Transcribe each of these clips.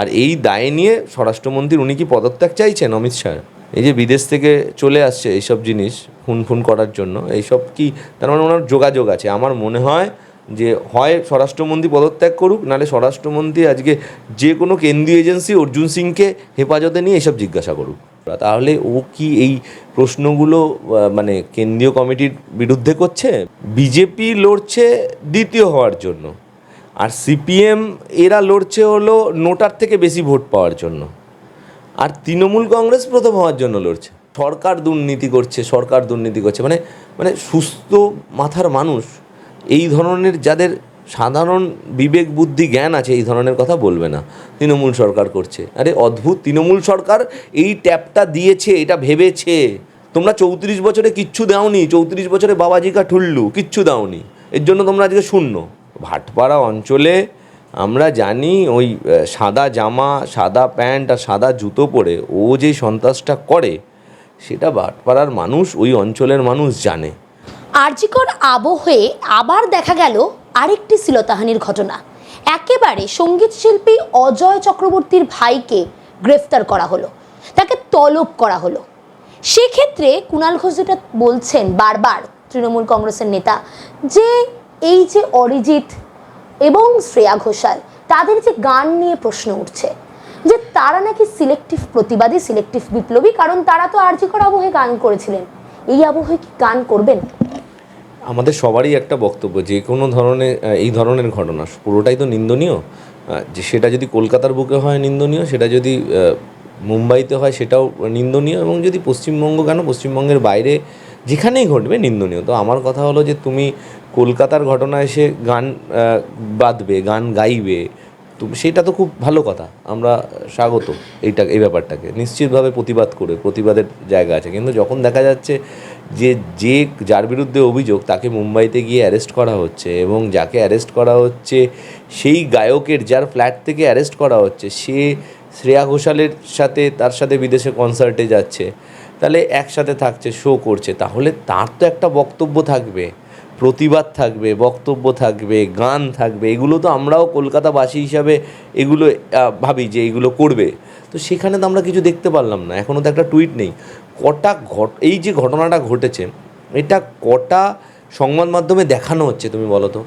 আর এই দায় নিয়ে স্বরাষ্ট্রমন্ত্রীর উনি কি পদত্যাগ চাইছেন অমিত শাহ? এই যে বিদেশ থেকে চলে আসছে এইসব জিনিস খুন খুন করার জন্য, এইসব কি তার মানে ওনার যোগাযোগ আছে? আমার মনে হয় যে হয় স্বরাষ্ট্রমন্ত্রী পদত্যাগ করুক, নাহলে স্বরাষ্ট্রমন্ত্রী আজকে যে কোনো কেন্দ্রীয় এজেন্সি অর্জুন সিংকে হেফাজতে নিয়ে এসব জিজ্ঞাসা করুক। তাহলে ও কি এই প্রশ্নগুলো মানে কেন্দ্রীয় কমিটির বিরুদ্ধে করছে? বিজেপি লড়ছে দ্বিতীয় হওয়ার জন্য। আর সিপিএম এরা লড়ছে হলো নোটার থেকে বেশি ভোট পাওয়ার জন্য। আর তৃণমূল কংগ্রেস প্রথম হওয়ার জন্য লড়ছে। সরকার দুর্নীতি করছে, সরকার দুর্নীতি করছে। মানে মানে সুস্থ মাথার মানুষ, এই ধরনের যাদের সাধারণ বিবেক, বুদ্ধি, জ্ঞান আছে, এই ধরনের কথা বলবে না। তৃণমূল সরকার করছে। আরে অদ্ভুত, তৃণমূল সরকার এই ট্যাপটা দিয়েছে, এটা ভেবেছে। তোমরা চৌত্রিশ বছরে কিচ্ছু দাওনি, চৌত্রিশ বছরে বাবাজিকা ঠুল্লু, কিচ্ছু দাওনি। এর জন্য তোমরা আজকে শূন্য। ভাটপাড়া অঞ্চলে আমরা জানি ওই সাদা জামা, সাদা প্যান্ট আর সাদা জুতো পরে ও যে সন্ত্রাসটা করে, সেটা ভাটপাড়ার মানুষ, ওই অঞ্চলের মানুষ জানে। আরজিকর আবহে আবার দেখা গেল আরেকটি শ্লীলতাহানির ঘটনা। একেবারে সংগীত শিল্পী অজয় চক্রবর্তীর ভাইকে গ্রেফতার করা হলো, তাকে তলব করা হলো। সেক্ষেত্রে কুণাল ঘোষ যেটা বলছেন বারবার তৃণমূল কংগ্রেসের নেতা যে এই যে অরিজিৎ এবং শ্রেয়া ঘোষাল, তাদের যে গান নিয়ে প্রশ্ন উঠছে, যে তারা নাকি সিলেক্টিভ প্রতিবাদী সিলেক্টিভ বিপ্লবী, কারণ তারা তো আরজিকর আবহে গান করেছিলেন। এই আবহে কি গান করবেন? আমাদের সবারই একটা বক্তব্য, যে কোনো ধরনের এই ধরনের ঘটনা, পুরোটাই তো নিন্দনীয়। যে সেটা যদি কলকাতার বুকে হয় নিন্দনীয়, সেটা যদি মুম্বাইতে হয় সেটাও নিন্দনীয়, এবং যদি পশ্চিমবঙ্গ কেন, পশ্চিমবঙ্গের বাইরে যেখানেই ঘটবে নিন্দনীয়। তো আমার কথা হলো যে তুমি কলকাতার ঘটনা এসে গান বাঁধবে গান গাইবে। তো সেটা তো খুব ভালো কথা। আমরা স্বাগত এইটা, এই ব্যাপারটাকে। নিশ্চিতভাবে প্রতিবাদ করে, প্রতিবাদের জায়গা আছে। কিন্তু যখন দেখা যাচ্ছে যে যে যার বিরুদ্ধে অভিযোগ, তাকে মুম্বাইতে গিয়ে অ্যারেস্ট করা হচ্ছে এবং যাকে অ্যারেস্ট করা হচ্ছে, সেই গায়কের, যার ফ্ল্যাট থেকে অ্যারেস্ট করা হচ্ছে, সে শ্রেয়া ঘোষালের সাথে, তার সাথে বিদেশে কনসার্টে যাচ্ছে। তাহলে একসাথে থাকছে শো করছে। তাহলে তার তো একটা বক্তব্য থাকবে। প্রতিবাদ থাকবে, বক্তব্য থাকবে, গান থাকবে, এগুলো তো আমরাও কলকাতাবাসী হিসাবে এগুলো ভাবি যে এগুলো করবে। তো সেখানে তো আমরা কিছু দেখতে পারলাম না, এখনও তো একটা টুইট নেই। কটা ঘট, এই যে ঘটনাটা ঘটেছে, এটা কটা সংবাদ মাধ্যমে দেখানো হচ্ছে তুমি বলো তো?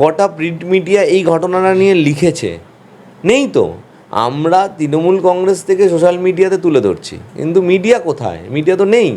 কটা প্রিন্ট মিডিয়া এই ঘটনাটা নিয়ে লিখেছে? নেই তো। আমরা তৃণমূল কংগ্রেস থেকে সোশ্যাল মিডিয়াতে তুলে ধরছি। কিন্তু মিডিয়া কোথায়? মিডিয়া তো নেই।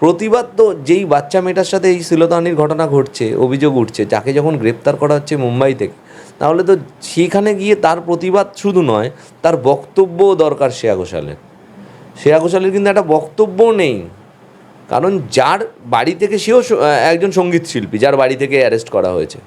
প্রতিবাদ তো যেই বাচ্চা মেয়েটার সাথে এই শ্লীলতাহানির ঘটনা ঘটছে, অভিযোগ উঠছে, যাকে যখন গ্রেপ্তার করা হচ্ছে মুম্বাই থেকে, তাহলে তো সেখানে গিয়ে তার প্রতিবাদ শুধু নয়, তার বক্তব্যও দরকার শ্রেয়া ঘোষালের। শ্রেয়া ঘোষালের কিন্তু একটা বক্তব্য নেই, কারণ যার বাড়ি থেকে সেও একজন সংগীত শিল্পী যার বাড়ি থেকে অ্যারেস্ট করা হয়েছে।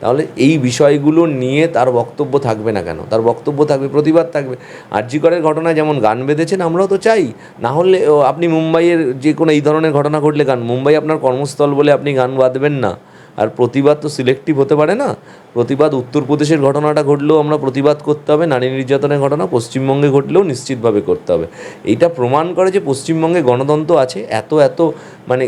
তাহলে এই বিষয়গুলো নিয়ে তার বক্তব্য থাকবে না কেন? তার বক্তব্য থাকবে, প্রতিবাদ থাকবে। আরজিকরের ঘটনায় যেমন গান বেঁধেছেন, আমরাও তো চাই। না হলে আপনি মুম্বাইয়ের যে কোনো এই ধরনের ঘটনা ঘটলে গান, মুম্বাই আপনার কর্মস্থল বলে আপনি গান বাঁধবেন না। আর প্রতিবাদ তো সিলেক্টিভ হতে পারে না। প্রতিবাদ উত্তরপ্রদেশের ঘটনাটা ঘটলেও আমরা প্রতিবাদ করতে হবে, নারী নির্যাতনের ঘটনা পশ্চিমবঙ্গে ঘটলেও নিশ্চিতভাবে করতে হবে। এইটা প্রমাণ করে যে পশ্চিমবঙ্গে গণতন্ত্র আছে, এত এত মানে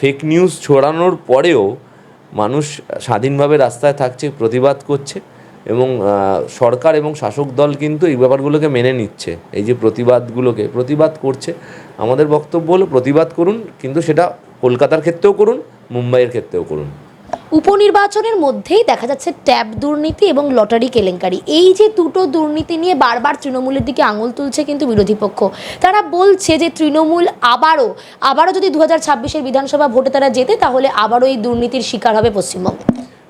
ফেক নিউজ ছড়ানোর পরেও মানুষ স্বাধীনভাবে রাস্তায় থাকছে, প্রতিবাদ করছে এবং সরকার এবং শাসক দল কিন্তু এই ব্যাপারগুলোকে মেনে নিচ্ছে। এই যে প্রতিবাদগুলোকে, প্রতিবাদ করছে। আমাদের বক্তব্য হলো প্রতিবাদ করুন, কিন্তু সেটা কলকাতার ক্ষেত্রেও করুন, মুম্বাইয়ের ক্ষেত্রেও করুন। উপনির্বাচনের মধ্যেই দেখা যাচ্ছে ট্যাব দুর্নীতি এবং লটারি কেলেঙ্কারি। এই যে দুটো দুর্নীতি নিয়ে বারবার তৃণমূলের দিকে আঙুল তুলছে কিন্তু বিরোধী পক্ষ। তারা বলছে যে তৃণমূল আবারও আবারও যদি দু হাজার বিধানসভা ভোটে তারা জেতে, তাহলে আবারও এই দুর্নীতির শিকার হবে পশ্চিমবঙ্গ।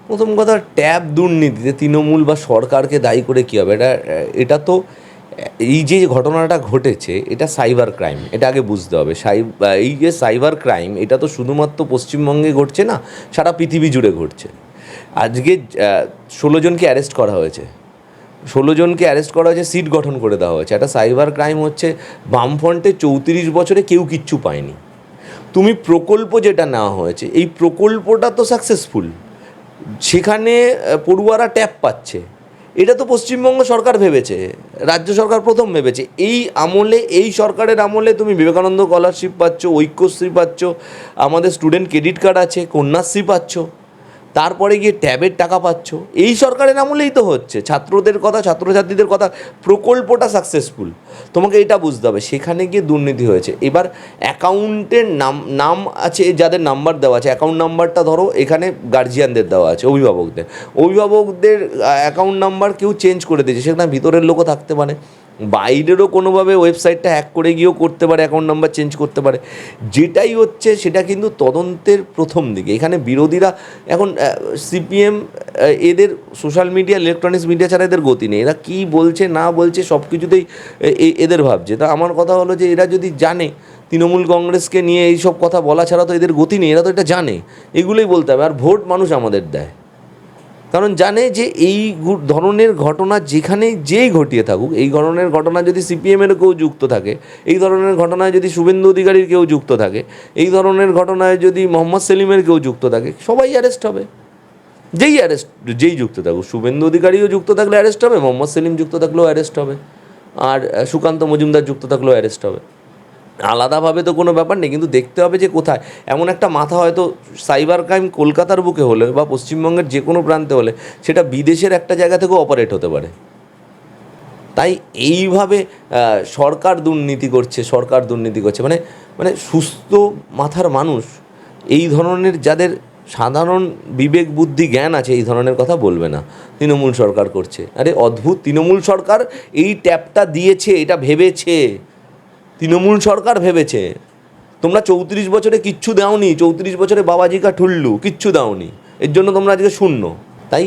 প্রথম কথা, ট্যাব দুর্নীতিতে তৃণমূল বা সরকারকে দায়ী করে কী হবে? এটা এটা তো এই যে ঘটনাটা ঘটেছে, এটা সাইবার ক্রাইম, এটা আগে বুঝতে হবে। সাই এই যে সাইবার ক্রাইম, এটা তো শুধুমাত্র পশ্চিমবঙ্গে ঘটছে না, সারা পৃথিবী জুড়ে ঘটছে। আজকে ষোলো জনকে অ্যারেস্ট করা হয়েছে। ষোলো জনকে অ্যারেস্ট করা হয়েছে সিট গঠন করে দেওয়া হয়েছে। একটা সাইবার ক্রাইম হচ্ছে, বামফ্রন্টে চৌত্রিশ বছরে কেউ কিচ্ছু পায়নি। তুমি প্রকল্প যেটা নেওয়া হয়েছে, এই প্রকল্পটা তো সাকসেসফুল সেখানে পড়ুয়ারা ট্যাপ পাচ্ছে। এটা তো পশ্চিমবঙ্গ সরকার ভেবেছে, রাজ্য সরকার প্রথম ভেবেছে। এই আমলে, এই সরকারের আমলে তুমি বিবেকানন্দ স্কলারশিপ পাচ্ছ, ঐক্যশ্রী পাচ্ছ, আমাদের স্টুডেন্ট ক্রেডিট কার্ড আছে, কন্যাশ্রী পাচ্ছ। তারপরে গিয়ে ট্যাবের টাকা পাচ্ছ। এই সরকারের আমলেই তো হচ্ছে। ছাত্রদের কথা, ছাত্রছাত্রীদের কথা, প্রকল্পটা সাকসেসফুল তোমাকে এটা বুঝতে হবে, সেখানে গিয়ে দুর্নীতি হয়েছে। এবার অ্যাকাউন্টের নাম নাম আছে, যাদের নাম্বার দেওয়া আছে, অ্যাকাউন্ট নাম্বারটা ধরো, এখানে গার্জিয়ানদের দেওয়া আছে, অভিভাবকদের। অভিভাবকদের অ্যাকাউন্ট নাম্বার কেউ চেঞ্জ করে দিয়েছে, সেখানে ভিতরের লোকও থাকতে পারে। বাইরেরও কোনোভাবে ওয়েবসাইটটা হ্যাক করে গিয়েও করতে পারে অ্যাকাউন্ট নাম্বার চেঞ্জ করতে পারে। যেটাই হচ্ছে, সেটা কিন্তু তদন্তের প্রথম দিকে। এখানে বিরোধীরা এখন সিপিএম এদের সোশ্যাল মিডিয়া ইলেকট্রনিক্স মিডিয়া ছাড়া এদের গতি নেই। এরা কী বলছে, না বলছে সব কিছুতেই এদের ভাবছে। তা আমার কথা হলো যে, এরা যদি জানে, তৃণমূল কংগ্রেসকে নিয়ে এই সব কথা বলা ছাড়া তো এদের গতি নেই। এরা তো এটা জানে। এগুলোই বলতে হবে। আর ভোট মানুষ আমাদের দেয়। কারণ জানে যে এই ধরনের ঘটনা যেখানে যেই ঘটিয়ে থাকুক, এই ধরনের ঘটনা যদি সিপিএমের কেউ যুক্ত থাকে, এই ধরনের ঘটনায় যদি শুভেন্দু অধিকারীর কেউ যুক্ত থাকে, এই ধরনের ঘটনায় যদি মোহাম্মদ সেলিমের কেউ যুক্ত থাকে, সবাই অ্যারেস্ট হবে। যেই অ্যারেস্ট যেই যুক্ত থাকুক, শুভেন্দু অধিকারীও যুক্ত থাকলে অ্যারেস্ট হবে, মোহাম্মদ সেলিম যুক্ত থাকলেও অ্যারেস্ট হবে। আর সুকান্ত মজুমদার যুক্ত থাকলেও অ্যারেস্ট হবে। আলাদাভাবে তো কোনো ব্যাপার নেই, কিন্তু দেখতে হবে যে কোথায়। এমন একটা মাথা হয়তো সাইবার ক্রাইম কলকাতার বুকে হলে বা পশ্চিমবঙ্গের যে কোনো প্রান্তে হলে সেটা বিদেশের একটা জায়গা থেকেও অপারেট হতে পারে। তাই এইভাবে সরকার দুর্নীতি করছে, সরকার দুর্নীতি করছে। মানে মানে সুস্থ মাথার মানুষ, এই ধরনের যাদের সাধারণ বিবেক, বুদ্ধি, জ্ঞান আছে, এই ধরনের কথা বলবে না। তৃণমূল সরকার করছে। আরে অদ্ভুত, তৃণমূল সরকার এই ট্যাপটা দিয়েছে, এটা ভেবেছে। তৃণমূল সরকার ভেবেছে, তোমরা চৌত্রিশ বছরে কিচ্ছু দাওনি, চৌত্রিশ বছরে বাবাজিকা ঠুল্লু কিচ্ছু দাওনি, এর জন্য তোমরা আজকে শূন্য। তাই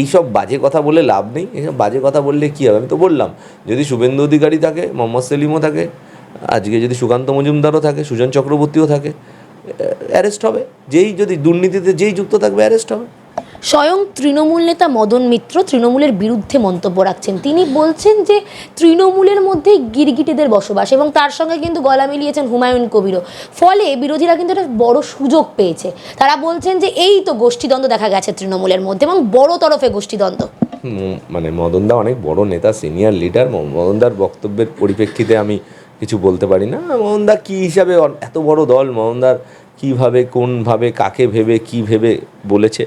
এইসব বাজে কথা বলে লাভ নেই, এইসব বাজে কথা বললে কী হবে? আমি তো বললাম, যদি শুভেন্দু অধিকারী থাকে, মোহাম্মদ সেলিমও থাকে, আজকে যদি সুকান্ত মজুমদারও থাকে, সুজন চক্রবর্তীও থাকে অ্যারেস্ট হবে। যেই যদি দুর্নীতিতে যেই যুক্ত থাকবে অ্যারেস্ট হবে। স্বয়ং তৃণমূল নেতা মদন মিত্র তৃণমূলের বিরুদ্ধে মন্তব্য রাখছেন। তিনি বলছেন যে তৃণমূলের মধ্যেই গিরগিটিদের বসবাস এবং তার সঙ্গে কিন্তু গলা মিলিয়েছেন হুমায়ুন কবিরও। ফলে বিরোধীরা কিন্তু একটা বড় সুযোগ পেয়েছে। তারা বলছেন যে এই তো গোষ্ঠীদ্বন্দ্ব দেখা গেছে তৃণমূলের মধ্যে এবং বড় তরফে গোষ্ঠীদ্বন্দ্ব। মানে মদনদা অনেক বড় নেতা সিনিয়র লিডার মদনদার বক্তব্যের পরিপ্রেক্ষিতে আমি কিছু বলতে পারি না। মদনদা কী হিসাবে এত বড় দল? মদনদার কীভাবে, কোনভাবে, কাকে ভেবে, কী ভেবে বলেছে?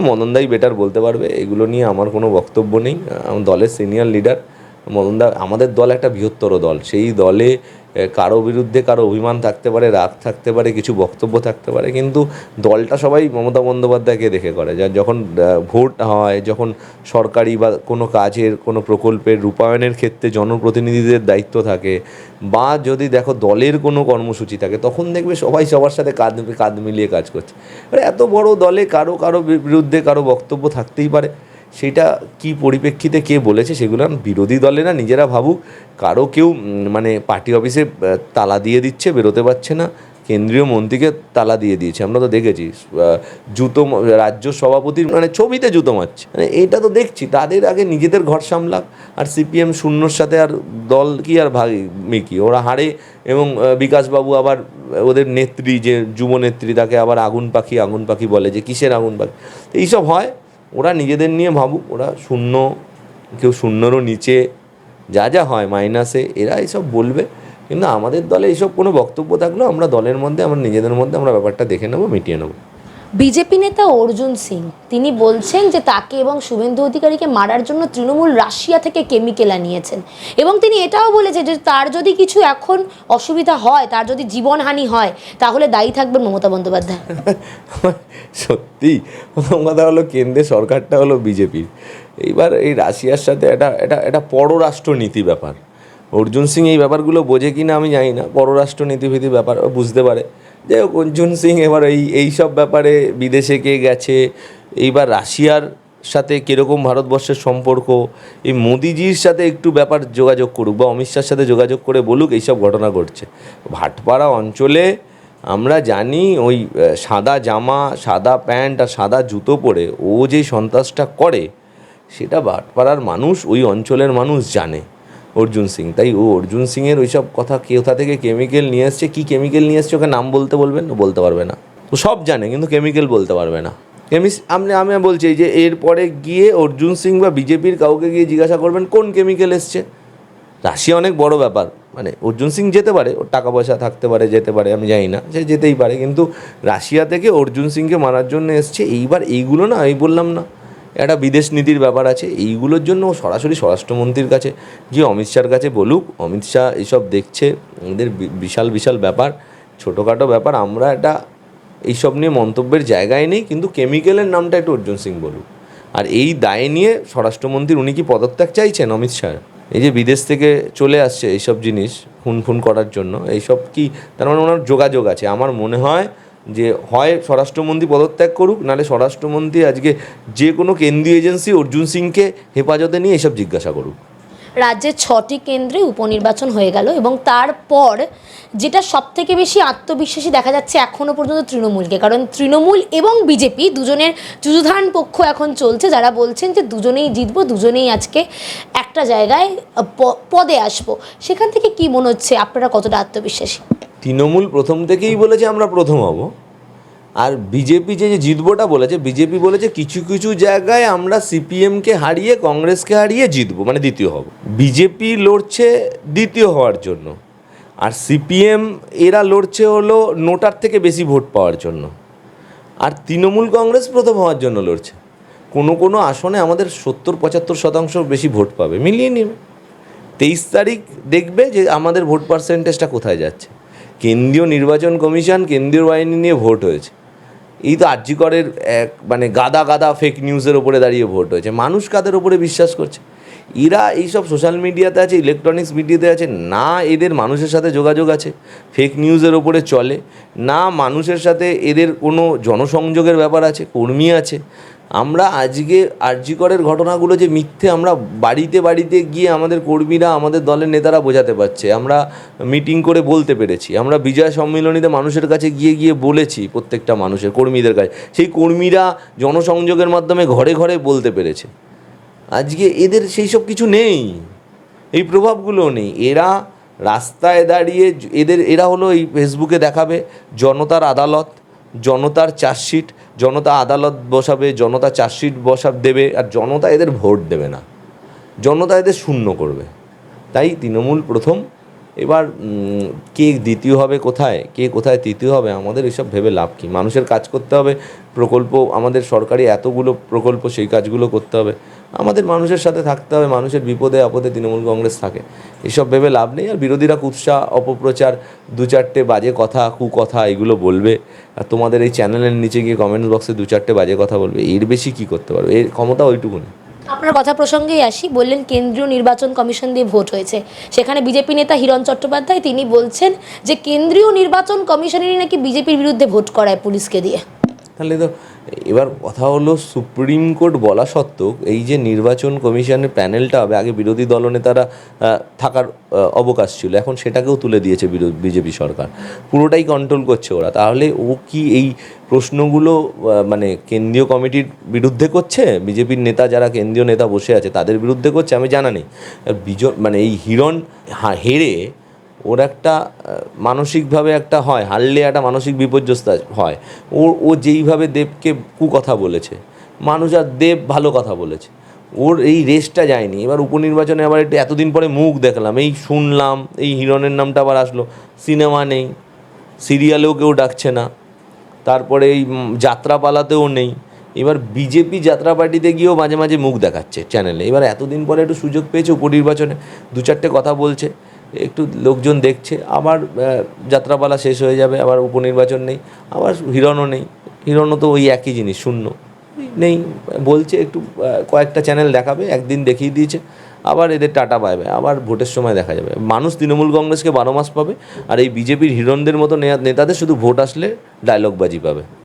মদনদাই বেটার বলতে পারবে। এগুলো নিয়ে আমার কোনো বক্তব্য নেই। আমার দলের সিনিয়র লিডার মদনদা, আমাদের দল একটা বৃহত্তর দল। সেই দলে কারও বিরুদ্ধে কারও অভিমান থাকতে পারে, রাগ থাকতে পারে, কিছু বক্তব্য থাকতে পারে, কিন্তু দলটা সবাই মমতা বন্দ্যোপাধ্যায়কে দেখে করে। যা, যখন ভোট হয়, যখন সরকারি বা কোনো কাজের, কোনো প্রকল্পের রূপায়ণের ক্ষেত্রে জনপ্রতিনিধিদের দায়িত্ব থাকে, বা যদি দেখো দলের কোনো কর্মসূচি থাকে, তখন দেখবে সবাই সবার সাথে কাঁধ কাঁধ মিলিয়ে কাজ করছে। এত বড় দলে কারও কারও বিরুদ্ধে কারও বক্তব্য থাকতেই পারে। সেটা কি পরিপ্রেক্ষিতে কে বলেছে সেগুলো বিরোধী দলে না নিজেরা ভাবুক। কারও কেউ মানে পার্টি অফিসে তালা দিয়ে দিচ্ছে, বেরোতে পারছে না। কেন্দ্রীয় মন্ত্রীকে তালা দিয়ে দিয়েছে। আমরা তো দেখেছি জুতো রাজ্য সভাপতির মানে ছবিতে জুতো মারছে। মানে এটা তো দেখছি, তাদের আগে নিজেদের ঘর সামলাক। আর সিপিএম শূন্যর সাথে আর দল কি আর ভাগ মেকি ওরা হারে এবং বিকাশবাবু আবার ওদের নেত্রী, যে যুব নেত্রী, তাকে আবার আগুন পাখি আগুন পাখি বলে যে কিসের আগুন পাখি? এইসব হয়। ওরা নিজেদের নিয়ে ভাবুক, ওরা শূন্য, কেউ শূন্যরও নিচে, যা যা হয় মাইনাসে, এরা এইসব বলবে। কিন্তু আমাদের দলে এইসব কোনো বক্তব্য থাকলেও আমরা দলের মধ্যে, আমরা নিজেদের মধ্যে আমরা ব্যাপারটা দেখে নেব, মিটিয়ে নেব। বিজেপি নেতা অর্জুন সিং, তিনি বলছেন যে তাকে এবং শুভেন্দু অধিকারীকে মারার জন্য তৃণমূল রাশিয়া থেকে কেমিক্যাল আনিয়েছেন। এবং তিনি এটাও বলেছেন যে তার যদি কিছু এখন অসুবিধা হয়, তার যদি জীবনহানি হয়, তাহলে দায়ী থাকবেন মমতা বন্দ্যোপাধ্যায়। সত্যি প্রথম কথা হলো কেন্দ্রের সরকারটা হলো বিজেপির। এইবার এই রাশিয়ার সাথে এটা এটা এটা পররাষ্ট্রনীতি ব্যাপার। অর্জুন সিং এই ব্যাপারগুলো বোঝে কি না আমি জানি না পররাষ্ট্র নীতিভিত্তিক ব্যাপার বুঝতে পারে। যাই হোক অর্জুন সিং এবার এই এই সব ব্যাপারে বিদেশে কে গেছে, এইবার রাশিয়ার সাথে কীরকম ভারতবর্ষের সম্পর্ক, এই মোদিজির সাথে একটু ব্যাপার যোগাযোগ করুক বা অমিত শাহর সাথে যোগাযোগ করে বলুক এইসব ঘটনা ঘটছে। ভাটপাড়া অঞ্চলে আমরা জানি ওই সাদা জামা, সাদা প্যান্ট আর সাদা জুতো পরে ও যে সন্ত্রাসটা করে, সেটা ভাটপাড়ার মানুষ, ওই অঞ্চলের মানুষ জানে। অর্জুন সিং। তাই ও অর্জুন সিংয়ের ওইসব কথা কোথা থেকে কেমিক্যাল নিয়ে এসছে? কী কেমিক্যাল নিয়ে এসছে? ওকে নাম বলতে বলবেন? বলতে পারবে না। ও সব জানে, কিন্তু কেমিক্যাল বলতে পারবে না। কেমিস আমি আমি বলছি যে এরপরে গিয়ে অর্জুন সিং বা বিজেপির কাউকে গিয়ে জিজ্ঞাসা করবেন, কোন কেমিক্যাল এসছে? রাশিয়া অনেক বড় ব্যাপার। মানে অর্জুন সিং যেতে পারে, ওর টাকা পয়সা থাকতে পারে, যেতে পারে, আমি জানি না, সে যেতেই পারে। কিন্তু রাশিয়া থেকে অর্জুন সিংকে মারার জন্য এসছে। এইবার এইগুলো না, আমি বললাম না। একটা বিদেশ নীতির ব্যাপার আছে, এইগুলোর জন্য সরাসরি স্বরাষ্ট্রমন্ত্রীর কাছে গিয়ে অমিত শাহর কাছে বলুক, অমিত শাহ এইসব দেখছে বি- বিশাল বিশাল ব্যাপার, ছোটোখাটো ব্যাপার, আমরা একটা এইসব নিয়ে মন্তব্যের জায়গায় নেই, কিন্তু কেমিক্যালের নামটা একটু অর্জুন সিং বলুক। আর এই দায় নিয়ে স্বরাষ্ট্রমন্ত্রীর উনি কি পদত্যাগ চাইছেন অমিত শাহ? এই যে বিদেশ থেকে চলে আসছে এইসব জিনিস খুন খুন করার জন্য, এইসব কি, তার মানে ওনার যোগাযোগ আছে। আমার মনে হয় যে হয় স্বরাষ্ট্রমন্ত্রী পদত্যাগ করুক, নাহলে স্বরাষ্ট্রমন্ত্রী আজকে যে কোনো কেন্দ্রীয় এজেন্সি অর্জুন সিংকে হেফাজতে নিয়ে এসব জিজ্ঞাসা করুক। রাজ্যের ছটি কেন্দ্রে উপনির্বাচন হয়ে গেল এবং তারপর যেটা সব থেকে বেশি আত্মবিশ্বাসী দেখা যাচ্ছে এখনও পর্যন্ত তৃণমূলকে, কারণ তৃণমূল এবং বিজেপি দুজনের যুযুধান পক্ষ এখন চলছে। যারা বলছেন যে দুজনেই জিতবো, দুজনেই আজকে একটা জায়গায় পদে আসব। সেখান থেকে কি মনে হচ্ছে আপনারা কতটা আত্মবিশ্বাসী? তৃণমূল প্রথম থেকেই বলেছে আমরা প্রথম হব। আর বিজেপি যে যে জিতবোটা বলেছে, বিজেপি বলেছে কিছু কিছু জায়গায় আমরা সিপিএমকে হারিয়ে, কংগ্রেসকে হারিয়ে জিতবো মানে দ্বিতীয় হব। বিজেপি লড়ছে দ্বিতীয় হওয়ার জন্য। আর সিপিএম, এরা লড়ছে হলো নোটার থেকে বেশি ভোট পাওয়ার জন্য। আর তৃণমূল কংগ্রেস প্রথম হওয়ার জন্য লড়ছে। কোনো কোনো আসনে আমাদের সত্তর, পঁচাত্তর শতাংশ বেশি ভোট পাবে। মিলিয়ে নেবে। তেইশ তারিখ দেখবে যে আমাদের ভোট পার্সেন্টেজটা কোথায় যাচ্ছে। কেন্দ্রীয় নির্বাচন কমিশন কেন্দ্রীয় বাহিনী নিয়ে ভোট হয়েছে। এই তো আর্যিকরের এক মানে গাদা গাদা ফেক নিউজের ওপরে দাঁড়িয়ে ভোট হয়েছে। মানুষ কাদের ওপরে বিশ্বাস করছে? এরা এইসব সোশ্যাল মিডিয়াতে আছে ইলেকট্রনিক্স মিডিয়াতে আছে, না এদের মানুষের সাথে যোগাযোগ আছে ফেক নিউজের ওপরে চলে, না মানুষের সাথে এদের কোনো জনসংযোগের ব্যাপার আছে, কর্মী আছে আমরা আজকে আর্যিকরের ঘটনাগুলো যে মিথ্যে আমরা বাড়িতে বাড়িতে গিয়ে আমাদের কর্মীরা, আমাদের দলের নেতারা বোঝাতে পারছে, আমরা মিটিং করে বলতে পেরেছি, আমরা বিজয় সম্মিলনীতে মানুষের কাছে গিয়ে গিয়ে বলেছি প্রত্যেকটা মানুষের, কর্মীদের কাছে, সেই কর্মীরা জনসংযোগের মাধ্যমে ঘরে ঘরে বলতে পেরেছে। আজকে এদের সেই সব কিছু নেই, এই প্রভাবগুলো নেই, এরা রাস্তায় দাঁড়িয়ে, এদের, এরা হলো এই ফেসবুকে দেখাবে, জনতার আদালত জনতার চার্জশিট, জনতা আদালত বসাবে, জনতা চার্জশিট বসাব দেবে আর জনতা এদের ভোট দেবে না। জনতা এদের শূন্য করবে। তাই তৃণমূল প্রথম, এবার কে দ্বিতীয় হবে কোথায়, কে কোথায় তৃতীয় হবে আমাদের এসব ভেবে লাভ কী? মানুষের কাজ করতে হবে, প্রকল্প, আমাদের সরকারি এতগুলো প্রকল্প সেই কাজগুলো করতে হবে। আমাদের মানুষের সাথে থাকতে হবে, মানুষের বিপদে আপদে তৃণমূল কংগ্রেস থাকে। এসব ভেবে লাভ নেই। আর বিরোধীরা কুৎসা, অপপ্রচার, দু চারটে বাজে কথা, কুকথা এগুলো বলবে। আর তোমাদের এই চ্যানেলের নিচে গিয়ে কমেন্ট বক্সে দু চারটে বাজে কথা বলবে। এর বেশি কি করতে পারবে? এর ক্ষমতা ওইটুকুনি। আপনার কথা প্রসঙ্গেই আসি, বললেন কেন্দ্রীয় নির্বাচন কমিশন দিয়ে ভোট হয়েছে। সেখানে বিজেপি নেতা হিরণ চট্টোপাধ্যায় তিনি বলছেন যে, কেন্দ্রীয় নির্বাচন কমিশনেরই নাকি বিজেপির বিরুদ্ধে ভোট করায় পুলিশকে দিয়ে। তাহলে তো এবার কথা হলো সুপ্রিম কোর্ট বলা সত্ত্বেও এই যে নির্বাচন কমিশনের প্যানেলটা হবে আগে বিরোধী দলনেতারা আহ, থাকার অবকাশ ছিল এখন সেটাকেও তুলে দিয়েছে বিজেপি সরকার। পুরোটাই কন্ট্রোল করছে ওরা। তাহলে ও কি এই প্রশ্নগুলো মানে কেন্দ্রীয় কমিটির বিরুদ্ধে করছে? বিজেপির নেতা যারা কেন্দ্রীয় নেতা বসে আছে তাদের বিরুদ্ধে করছে? আমি জানা নেই। বিজ মানে এই হিরণ হেরে ওর একটা মানসিকভাবে একটা হয়, হারলে একটা মানসিক বিপর্যস্ত হয়। ও ও যেইভাবে দেবকে কুকথা বলেছে, মানুষ আর দেব ভালো কথা বলেছে। ওর এই রেসটা যায়নি। এবার উপনির্বাচনে আবার একটু এতদিন পরে মুখ দেখলাম, এই শুনলাম, এই হিরণের নামটা আবার আসলো, সিনেমা নেই, সিরিয়ালেও কেউ ডাকছে না, তারপরে এই যাত্রাপালাতেও নেই। এবার বিজেপি যাত্রা পার্টিতে গিয়েও মাঝে মাঝে মুখ দেখাচ্ছে চ্যানেলে এবার এতদিন পরে একটু সুযোগ পেয়েছে উপনির্বাচনে, দু চারটে কথা বলছে। একটু লোকজন দেখছে, আবার যাত্রাপালা শেষ হয়ে যাবে, আবার উপনির্বাচন নেই, আবার হিরণও নেই, হিরণও তো ওই একই জিনিস, শূন্য। নেই, বলছে একটু কয়েকটা চ্যানেল দেখাবে, একদিন দেখিয়ে দিয়েছে, আবার এদের টাটা পাবে আবার ভোটের সময় দেখা যাবে। মানুষ তৃণমূল কংগ্রেসকে বারো মাস পাবে, আর এই বিজেপির হিরণদের মতো নেতাদের শুধু ভোট আসলে ডায়লগবাজি পাবে।